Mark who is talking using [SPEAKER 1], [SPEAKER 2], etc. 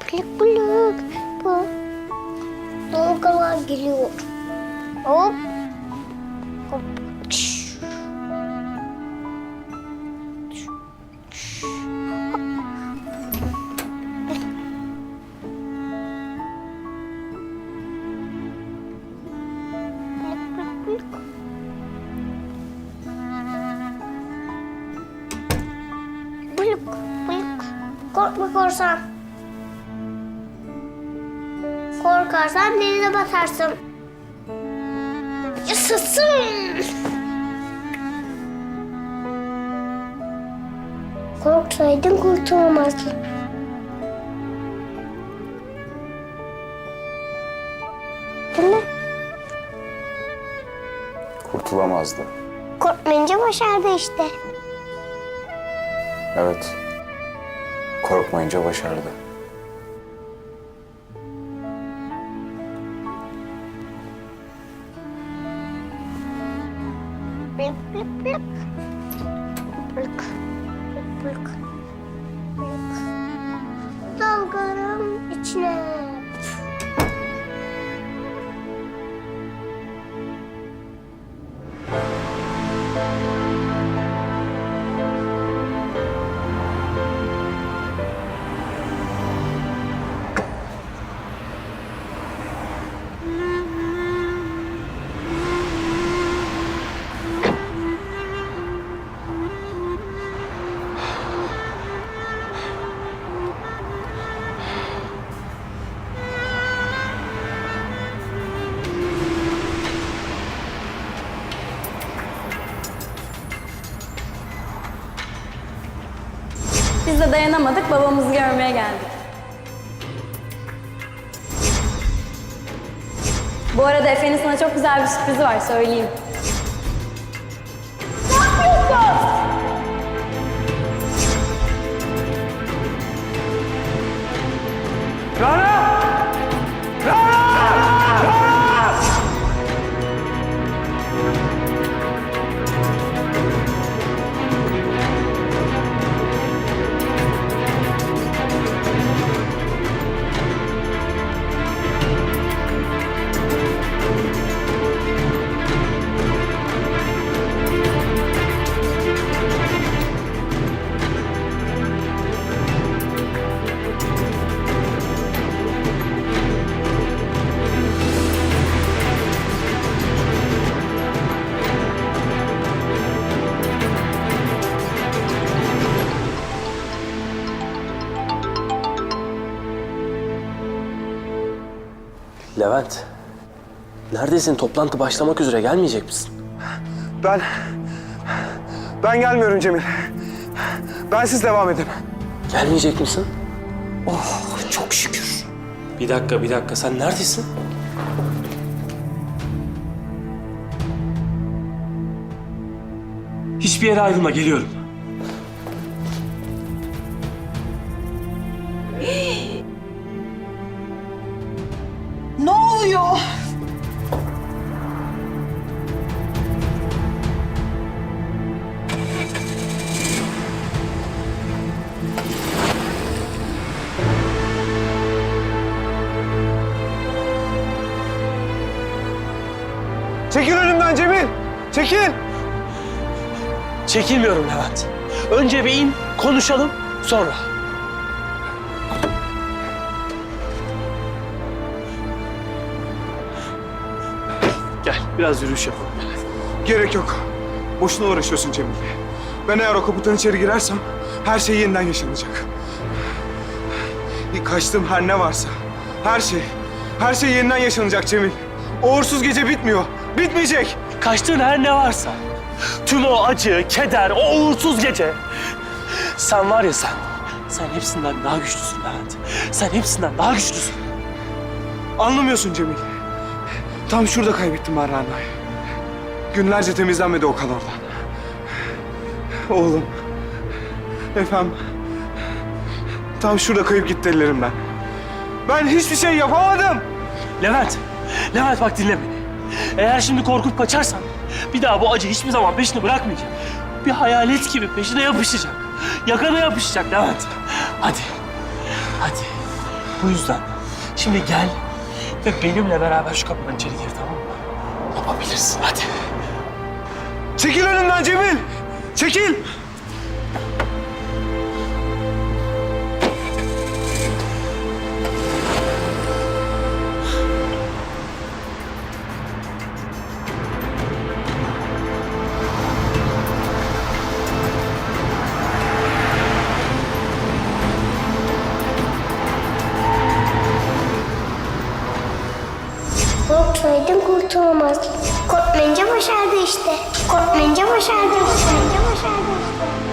[SPEAKER 1] плик-плик по только лагерю. Оп. Оп. Blink, blink, blink. Got my course on. Korkarsan denize batarsın. Yaşasın. Korksaydın kurtulamazdın. Değil mi?
[SPEAKER 2] Kurtulamazdı.
[SPEAKER 1] Korkmayınca başardı işte.
[SPEAKER 2] Evet. Korkmayınca başardı.
[SPEAKER 1] Blık blık blık. Blık. Blık blık. Blık.
[SPEAKER 3] Biz de dayanamadık, babamızı görmeye geldik. Bu arada Efe'nin sana çok güzel bir sürprizi var, söyleyeyim.
[SPEAKER 4] Levent, neredesin? Toplantı başlamak üzere. Gelmeyecek misin?
[SPEAKER 5] Ben... Ben gelmiyorum Cemil. Ben siz devam edin.
[SPEAKER 4] Gelmeyecek misin? Oh, çok şükür. Bir dakika, bir dakika. Sen neredesin? Hiçbir yere ayrılma, geliyorum.
[SPEAKER 5] Çekil önümden Cemil. Çekil.
[SPEAKER 4] Çekilmiyorum Levent. Önce bir in, konuşalım, sonra. Gel, biraz yürüyüş yapalım.
[SPEAKER 5] Gerek yok. Boşuna uğraşıyorsun Cemil. Ben eğer o kapıdan içeri girersem her şey yeniden yaşanacak. Kaçtığım her ne varsa, her şey, her şey yeniden yaşanacak Cemil. O uğursuz gece bitmiyor. Bitmeyecek.
[SPEAKER 4] Kaçtığın her ne varsa, tüm o acı, keder, o uğursuz gece. Sen var ya sen, sen hepsinden daha güçlüsün Levent. Sen hepsinden daha güçlüsün.
[SPEAKER 5] Anlamıyorsun Cemil. Tam şurada kaybettim ben Ranna'yı. Günlerce temizlenmedi o kan oradan. Oğlum. Efendim. Tam şurada kayıp gitti ellerimden. Ben hiçbir şey yapamadım.
[SPEAKER 4] Levent, Levent bak dinle beni. Eğer şimdi korkup kaçarsan bir daha bu acı hiçbir zaman peşini bırakmayacak. Bir hayalet gibi peşine yapışacak. Yakana yapışacak Levent. Hadi, hadi. Bu yüzden şimdi gel ve benimle beraber şu kapıdan içeri gir tamam mı? Yapabilirsin hadi.
[SPEAKER 5] Çekil önümden Cemil! Çekil!
[SPEAKER 1] Korksaydın kurtulamaz. Korkmayınca başardı işte. Korkmayınca başardı. Korkmayınca başardı.